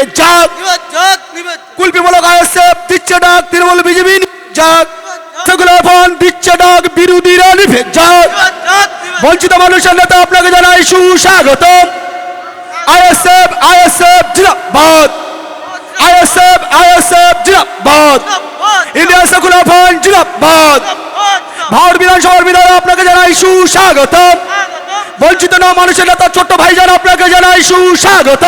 নিভে যাক নিবেদ কুলপিমূলক আইএসএফ দিচ্ছে ডাক তৃণমূল বিজেপি যাক সেগুলো ফোন দিচ্ছে ডাক বিরোধীরা নিভে যাক বঞ্চিত মানুষের নেতা আপনাকে জানাই সুস্বাগত আইএসএফ আইএসএফ জিন্দাবাদ। আইএসএফ আইএসএফ জিন্দাবাদ, ইন্ডিয়া সেকুলার ফ্রন্ট জিন্দাবাদ, ভারত বিধানসভার বিধায়ক আপনাকে জানাই সুস্বাগত। বঞ্চিত না মানুষের নেতা ছোট্ট ভাইজান আপনাকে জানাই সুস্বাগত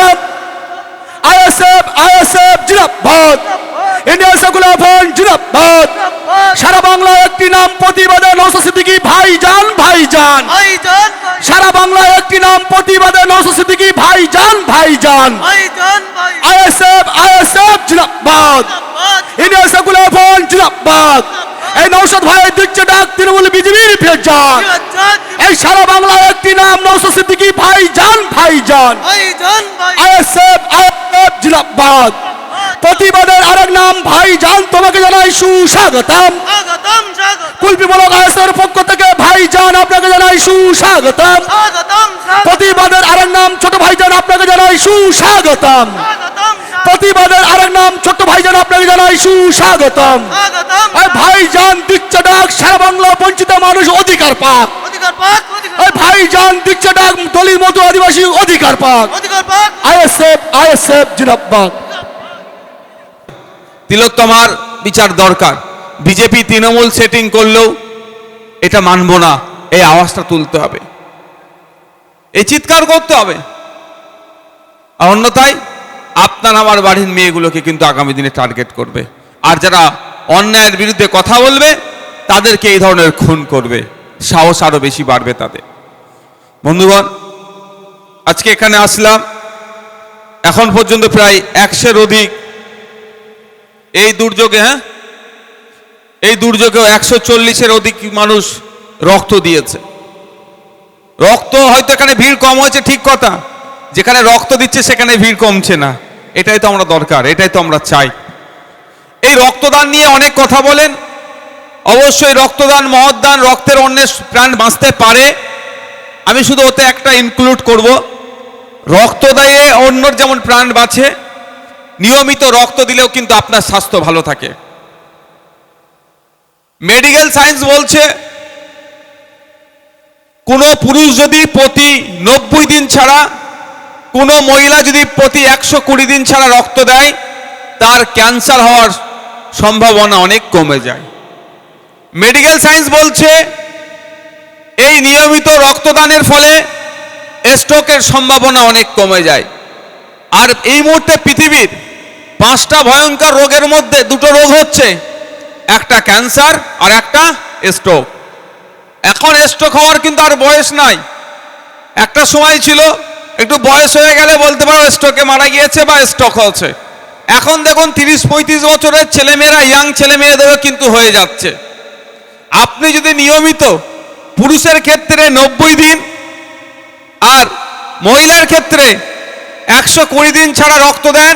আইএসএফ আইএসএফ জিন্দাবাদ ইন্ডিয়া সেকুলার ফ্রন্ট জিন্দাবাদ, সারা বাংলায় একটি নাম প্রতিবাদে নৌসা সিদ্দিকী ভাইজান। ভাইজান ভাইজান। ভাই সারা বাংলায় একটি নাম প্রতিবাদে নৌসা সিদ্দিকী ভাইজান। ভাইজান ভাইজান। ভাই আইএসএফ আইএসএফ জিন্দাবাদ, ইন্ডিয়া সেকুলার ফ্রন্ট জিন্দাবাদ এই নৌসদ ভাই দিচ্ছে ডাক তৃণমূল বিজেপির ফেরজান যাক এই সারা বাংলায় একটি নাম নৌসা সিদ্দিকী ভাইজান। ভাইজান জিন্দাবাদ প্রতিবাদের আরেক নাম ভাইজান তোমাকে জানাই সুস্বাগতম। স্বাগতম স্বাগতম। কুলপি বলক পক্ষ থেকে ভাইজান আপনাকে জানাই সুস্বাগতম। স্বাগতম স্বাগতম। প্রতিবাদের আরেক নাম ছোট ভাইজান আপনাকে জানাই সুস্বাগতম। স্বাগতম প্রতিবাদের আরেক নাম ছোট ভাইজান আপনাকে জানাই সুস্বাগতম। স্বাগতম। এই ভাইজান দিচ্ছে ডাক সারা বাংলা বঞ্চিত মানুষ অধিকার পাক। অধিকার এই দিচ্ছে ডাক দলিত মতো আদিবাসী অধিকার পাক। অধিকার পাক। আইএসএফ তিলোত্তমার বিচার দরকার। বিজেপি তৃণমূল সেটিং করলেও এটা মানব না। এই আওয়াজটা তুলতে হবে। এই চিৎকার করতে হবে। আর অন্যথায় আপনার আমার বাড়ির মেয়েগুলোকে কিন্তু আগামী দিনে টার্গেট করবে। আর যারা অন্যায়ের বিরুদ্ধে কথা বলবে, তাদেরকে এই ধরনের খুন করবে। সাহস আরও বেশি বাড়বে তাদের। বন্ধুগণ, আজকে এখানে আসলাম। এখন পর্যন্ত প্রায় একশের অধিক এই দুর্যোগে হ্যাঁ? এই দুর্যোগেও একশো চল্লিশের অধিক মানুষ রক্ত দিয়েছে। রক্ত হয়তো এখানে ভিড় কম হয়েছে, ঠিক কথা। যেখানে রক্ত দিচ্ছে, সেখানে ভিড় কমছে না। এটাই তো আমরা দরকার, এটাই তো আমরা চাই। এই রক্তদান নিয়ে অনেক কথা বলেন। অবশ্যই রক্তদান, মহৎদান, রক্তের অন্যের প্রাণ বাঁচতে পারে। আমি শুধু ওতে একটা ইনক্লুড করব। রক্তদায়ে অন্যর যেমন প্রাণ বাঁচে, নিয়মিত রক্ত দিলেও কিন্তু আপনার স্বাস্থ্য ভালো থাকে। মেডিকেল সায়েন্স বলছে, কোনো পুরুষ যদি প্রতি নব্বই দিন ছাড়া, কোনো মহিলা যদি প্রতি একশো কুড়ি দিন ছাড়া রক্ত দেয়, তার ক্যান্সার হওয়ার সম্ভাবনা অনেক কমে যায়। মেডিকেল সায়েন্স বলছে, এই নিয়মিত রক্তদানের ফলে স্ট্রোকের সম্ভাবনা অনেক কমে যায়। আর এই মুহূর্তে পৃথিবীর পাঁচটা ভয়ঙ্কর রোগের মধ্যে দুটো রোগ হচ্ছে, একটা ক্যান্সার আর একটা স্ট্রোক। এখন স্ট্রোক হওয়ার কিন্তু আর বয়স নাই। একটা সময় ছিল, একটু বয়স হয়ে গেলে বলতে পারো স্ট্রোকে মারা গিয়েছে বা স্ট্রোক হচ্ছে। এখন দেখুন তিরিশ পঁয়ত্রিশ বছরের ছেলেমেয়েরা ইয়াং ছেলে মেয়েদেরও কিন্তু হয়ে যাচ্ছে। আপনি যদি নিয়মিত পুরুষের ক্ষেত্রে নব্বই দিন আর মহিলার ক্ষেত্রে একশো কুড়ি দিন ছাড়া রক্ত দেন,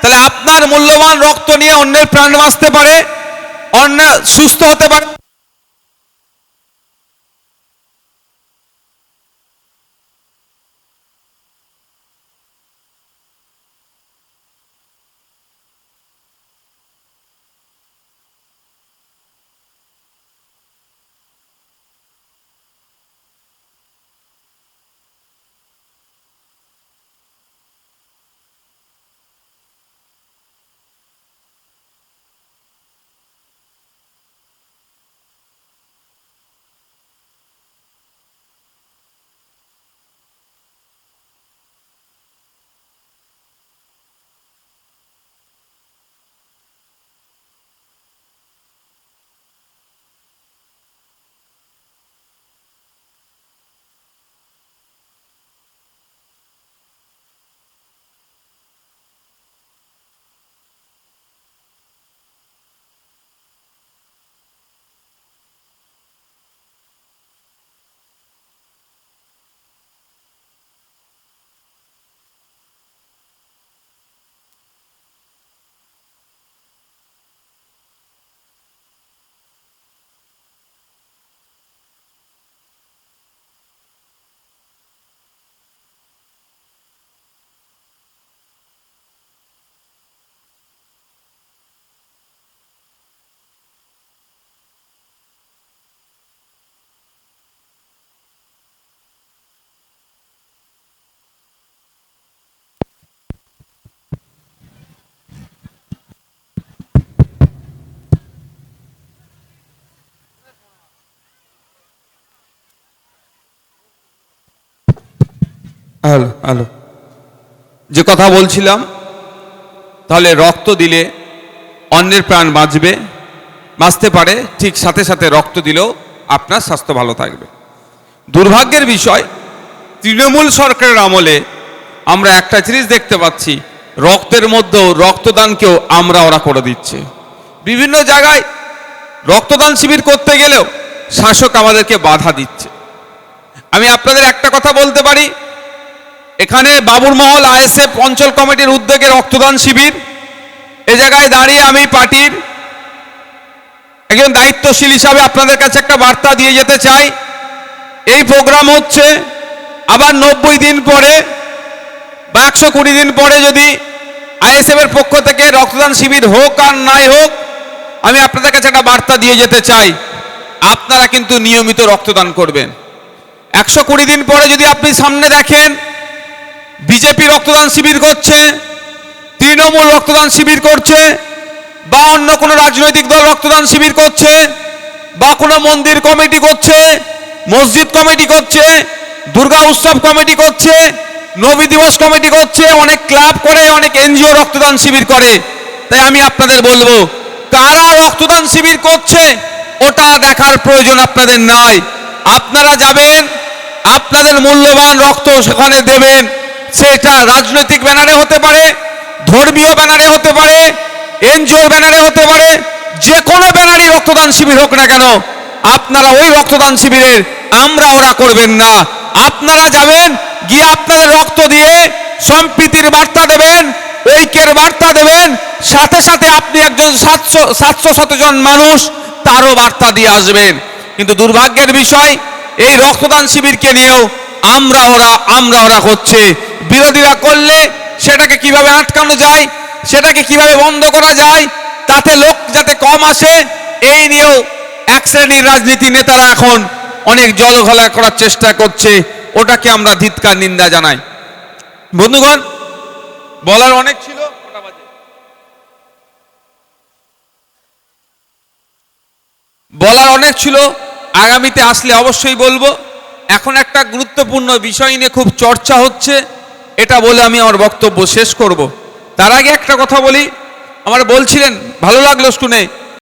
তাহলে আপনার মূল্যবান রক্ত নিয়ে অন্যের প্রাণ বাঁচতে পারে অন্য সুস্থ হতে পারে। হ্যালো হ্যালো যে কথা বলছিলাম, তাহলে রক্ত দিলে অন্যের প্রাণ বাঁচবে, বাঁচতে পারে, ঠিক সাথে সাথে রক্ত দিলেও আপনার স্বাস্থ্য ভালো থাকবে। দুর্ভাগ্যের বিষয়, তৃণমূল সরকারের আমলে আমরা একটা জিনিস দেখতে পাচ্ছি, রক্তের মধ্যেও রক্তদানকেও আমরা ওরা করে দিচ্ছে। বিভিন্ন জায়গায় রক্তদান শিবির করতে গেলেও শাসক আমাদেরকে বাধা দিচ্ছে। আমি আপনাদের একটা কথা বলতে পারি এখানে বাবুরমহল আইএসএফ অঞ্চল কমিটির উদ্যোগে রক্তদান শিবির। এ জায়গায় দাঁড়িয়ে আমি পার্টির একজন দায়িত্বশীল হিসাবে আপনাদের কাছে একটা বার্তা দিয়ে যেতে চাই। এই প্রোগ্রাম হচ্ছে আবার নব্বই দিন পরে বা একশো কুড়ি দিন পরে যদি আইএসএফ এর পক্ষ থেকে রক্তদান শিবির হোক আর নাই হোক, আমি আপনাদের কাছে একটা বার্তা দিয়ে যেতে চাই। আপনারা কিন্তু নিয়মিত রক্তদান করবেন। একশো কুড়ি দিন পরে যদি আপনি সামনে দেখেন বিজেপি রক্তদান শিবির করছে, তৃণমূল রক্তদান শিবির করছে, বা অন্য কোনো রাজনৈতিক দল রক্তদান শিবির করছে, বা কোনো মন্দির কমিটি করছে, মসজিদ কমিটি করছে, দুর্গা উৎসব কমিটি করছে, নবী দিবস কমিটি করছে, অনেক ক্লাব করে, অনেক এনজিও রক্তদান শিবির করে। তাই আমি আপনাদের বলব, কারা রক্তদান শিবির করছে, ওটা দেখার প্রয়োজন আপনাদের নাই আপনারা যাবেন, আপনাদের মূল্যবান রক্ত সেখানে দেবেন। সেটা রাজনৈতিক ব্যানারে হতে পারে, ধর্মীয় ব্যানারে হতে পারে এনজিও ব্যানারে হতে পারে, যে কোনো ব্যানারই রক্তদান শিবির হোক না কেন, আপনারা ওই রক্তদান শিবিরের আমরা ওরা করবেন না। আপনারা যাবেন, গিয়ে আপনারা রক্ত দিয়ে সম্প্রীতির বার্তা দেবেন, ঐক্যের বার্তা দেবেন, সাথে সাথে আপনি একজন সাতশো সাতশো শতজন মানুষ তারও বার্তা দিয়ে আসবেন। কিন্তু দুর্ভাগ্যের বিষয়, এই রক্তদান শিবিরকে নিয়েও আমরা ওরা আমরা ওরা করছে বিরোধীরা করলে সেটাকে কীভাবে আটকানো যায়, সেটাকে কীভাবে বন্ধ করা যায়, তাতে লোক যাতে কম আসে, এই নিয়েও এক শ্রেণির রাজনীতি নেতারা এখন অনেক জলঘলা করার চেষ্টা করছে। ওটাকে আমরা ধিৎকার, নিন্দা জানাই। বন্ধুগণ, বলার অনেক ছিল বলার অনেক ছিল, আগামীতে আসলে অবশ্যই বলব। এখন একটা গুরুত্বপূর্ণ বিষয় নিয়ে খুব চর্চা হচ্ছে, এটা বলে আমি আমার বক্তব্য শেষ করব। তার আগে একটা কথা বলি, আমার বলছিলেন, ভালো লাগল শুনে